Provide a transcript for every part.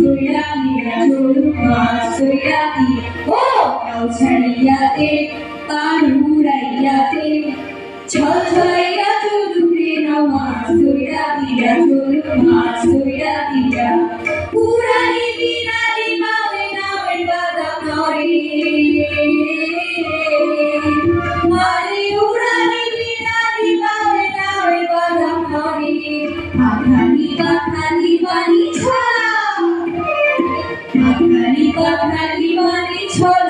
सूर्यादि रजो सूर्यादि ओ औषधियते तानि বছর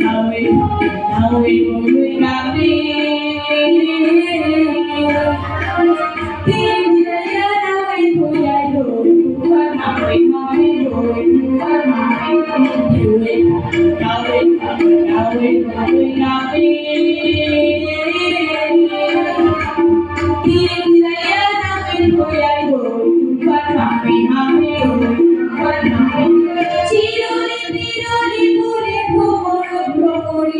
Now we will be.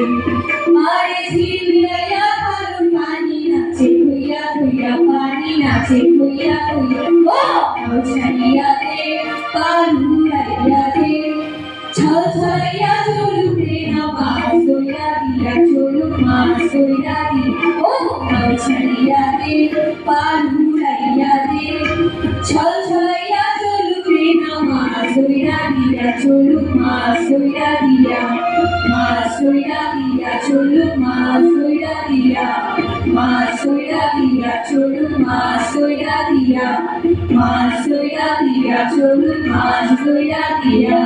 আরে ঝিল লয়া পারুন পানি নাচে ভুইয়া ভুইয়া পানি নাচে ভুইয়া ভুইয়া ও! ছাড়িয়া দে পারুড়াইয়া দে। ছল ছলাইয়া চলুক রে না, বাস দইয়া দিয়া, চলুক মাস দইয়া দি ও! ছাড়িয়া দে পারুড়াইয়া দে। ছল সোয়া দিয়া চলুন মা সোয়া দিয়া মা সোয়া দিয়া চলুন মা সোয়া দিয়া।